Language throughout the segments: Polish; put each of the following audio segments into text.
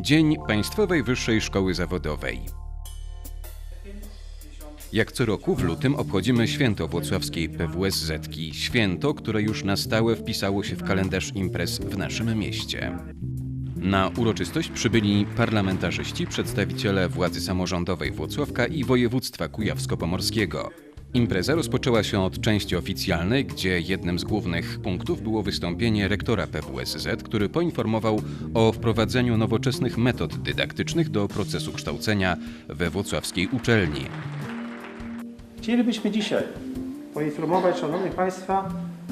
Dzień Państwowej Wyższej Szkoły Zawodowej. Jak co roku w lutym obchodzimy święto włocławskiej PWSZ-ki. Święto, które już na stałe wpisało się w kalendarz imprez w naszym mieście. Na uroczystość przybyli parlamentarzyści, przedstawiciele władzy samorządowej Włocławka i województwa kujawsko-pomorskiego. Impreza rozpoczęła się od części oficjalnej, gdzie jednym z głównych punktów było wystąpienie rektora PWSZ, który poinformował o wprowadzeniu nowoczesnych metod dydaktycznych do procesu kształcenia we włocławskiej uczelni. Chcielibyśmy dzisiaj poinformować Szanownych Państwa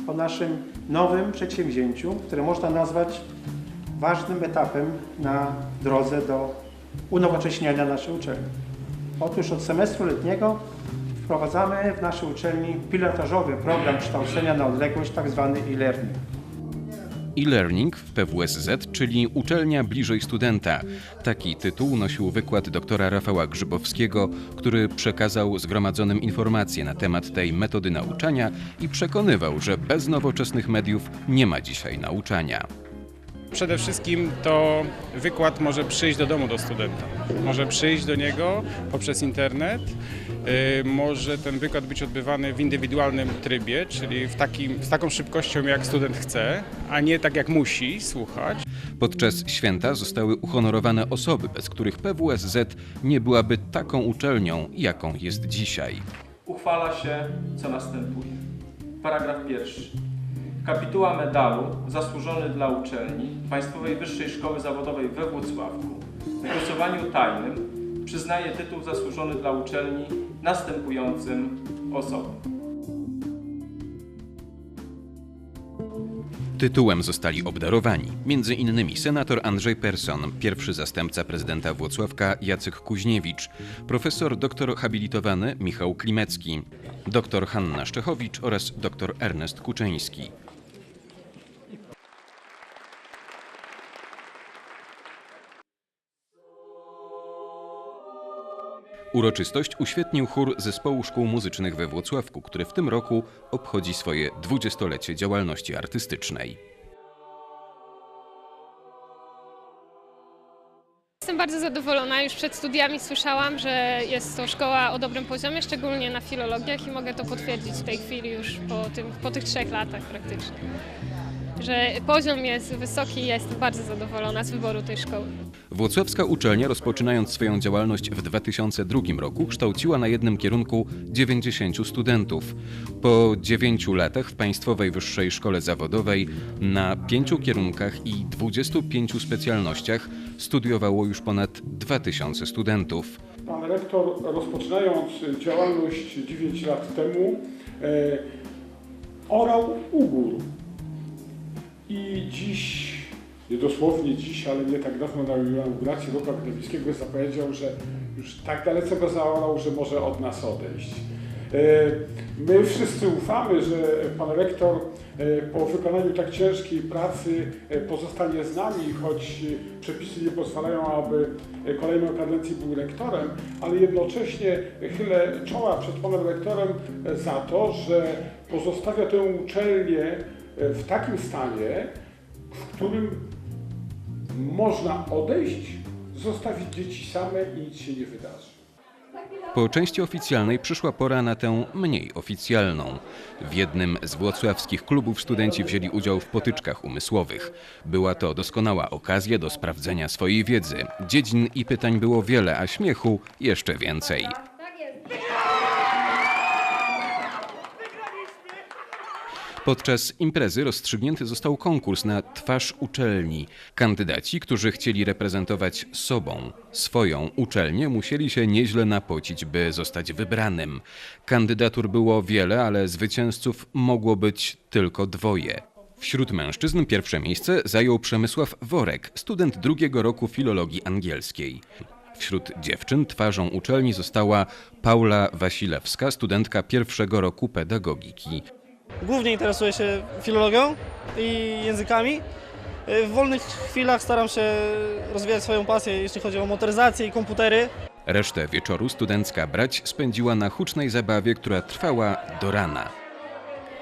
o naszym nowym przedsięwzięciu, które można nazwać ważnym etapem na drodze do unowocześniania naszej uczelni. Otóż od semestru letniego wprowadzamy w naszej uczelni pilotażowy program kształcenia na odległość, tzw. e-learning. E-learning w PWSZ, czyli uczelnia bliżej studenta. Taki tytuł nosił wykład doktora Rafała Grzybowskiego, który przekazał zgromadzonym informacje na temat tej metody nauczania i przekonywał, że bez nowoczesnych mediów nie ma dzisiaj nauczania. Przede wszystkim to wykład może przyjść do domu do studenta. Może przyjść do niego poprzez internet. Yy, Może ten wykład być odbywany w indywidualnym trybie, czyli w takim, z taką szybkością jak student chce, a nie tak jak musi słuchać. Podczas święta zostały uhonorowane osoby, bez których PWSZ nie byłaby taką uczelnią, jaką jest dzisiaj. uchwala się, co następuje. Paragraf pierwszy. Kapituła medalu zasłużony dla uczelni Państwowej Wyższej Szkoły Zawodowej we Włocławku w głosowaniu tajnym przyznaje tytuł zasłużony dla uczelni następującym osobom. Tytułem zostali obdarowani innymi senator Andrzej Persson, pierwszy zastępca prezydenta Włocławka Jacek Kuźniewicz, profesor doktor habilitowany Michał Klimecki, doktor Hanna Szczechowicz oraz doktor Ernest Kuczyński. Uroczystość uświetnił chór Zespołu Szkół Muzycznych we Włocławku, który w tym roku obchodzi swoje dwudziestolecie działalności artystycznej. Jestem bardzo zadowolona. Już przed studiami słyszałam, że jest to szkoła o dobrym poziomie, szczególnie na filologiach i mogę to potwierdzić w tej chwili już po, tym, po tych trzech latach praktycznie. Że poziom jest wysoki i jestem bardzo zadowolona z wyboru tej szkoły. Włocławska uczelnia, rozpoczynając swoją działalność w 2002 roku, kształciła na jednym kierunku 90 studentów. Po 9 latach w Państwowej Wyższej Szkole Zawodowej na pięciu kierunkach i 25 specjalnościach studiowało już ponad 2000 studentów. Pan rektor rozpoczynając działalność 9 lat temu e, orał ugór. I dziś, nie dosłownie dziś, ale nie tak dawno na inauguracji roku akademickiego zapowiedział, że już tak dalece go zaorał, że może od nas odejść. E, My wszyscy ufamy, że pan rektor e, po wykonaniu tak ciężkiej pracy e, pozostanie z nami, choć przepisy nie pozwalają, aby kolejną kadencji był rektorem, ale jednocześnie chylę czoła przed panem rektorem za to, że pozostawia tę uczelnię w takim stanie, w którym można odejść, zostawić dzieci same i nic się nie wydarzy. Po części oficjalnej przyszła pora na tę mniej oficjalną. W jednym z włocławskich klubów studenci wzięli udział w potyczkach umysłowych. Była to doskonała okazja do sprawdzenia swojej wiedzy. Dziedzin i pytań było wiele, a śmiechu jeszcze więcej. Podczas imprezy rozstrzygnięty został konkurs na twarz uczelni. Kandydaci, którzy chcieli reprezentować sobą, swoją uczelnię, musieli się nieźle napocić, by zostać wybranym. Kandydatur było wiele, ale zwycięzców mogło być tylko dwoje. Wśród mężczyzn pierwsze miejsce zajął Przemysław Worek, student drugiego roku filologii angielskiej. Wśród dziewczyn twarzą uczelni została Paula Wasilewska, studentka pierwszego roku pedagogiki. Głównie interesuję się filologią i językami. W wolnych chwilach staram się rozwijać swoją pasję, jeśli chodzi o motoryzację i komputery. Resztę wieczoru studencka brać spędziła na hucznej zabawie, która trwała do rana.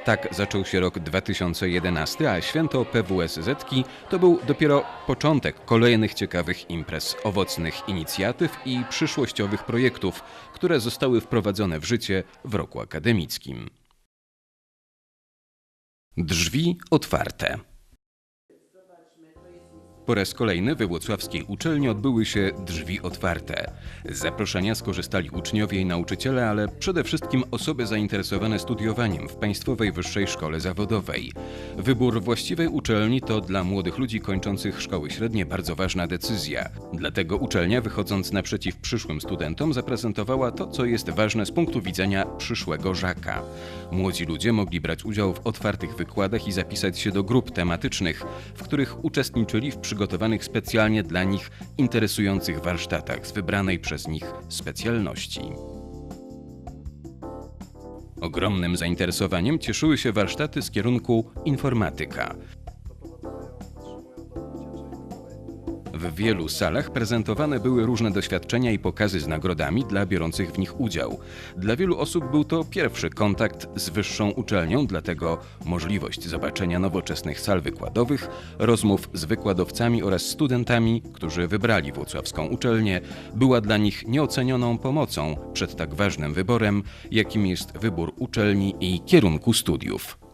Tak zaczął się rok 2011, a święto PWSZ-ki to był dopiero początek kolejnych ciekawych imprez, owocnych inicjatyw i przyszłościowych projektów, które zostały wprowadzone w życie w roku akademickim. Drzwi otwarte. Po raz kolejny we włocławskiej uczelni odbyły się drzwi otwarte. Z zaproszenia skorzystali uczniowie i nauczyciele, ale przede wszystkim osoby zainteresowane studiowaniem w Państwowej Wyższej Szkole Zawodowej. Wybór właściwej uczelni to dla młodych ludzi kończących szkoły średnie bardzo ważna decyzja. Dlatego uczelnia, wychodząc naprzeciw przyszłym studentom, zaprezentowała to, co jest ważne z punktu widzenia przyszłego żaka. Młodzi ludzie mogli brać udział w otwartych wykładach i zapisać się do grup tematycznych, w których uczestniczyli w przygotowanych specjalnie dla nich interesujących warsztatach z wybranej przez nich specjalności. Ogromnym zainteresowaniem cieszyły się warsztaty z kierunku informatyka. W wielu salach prezentowane były różne doświadczenia i pokazy z nagrodami dla biorących w nich udział. Dla wielu osób był to pierwszy kontakt z wyższą uczelnią, dlatego możliwość zobaczenia nowoczesnych sal wykładowych, rozmów z wykładowcami oraz studentami, którzy wybrali włocławską uczelnię, była dla nich nieocenioną pomocą przed tak ważnym wyborem, jakim jest wybór uczelni i kierunku studiów.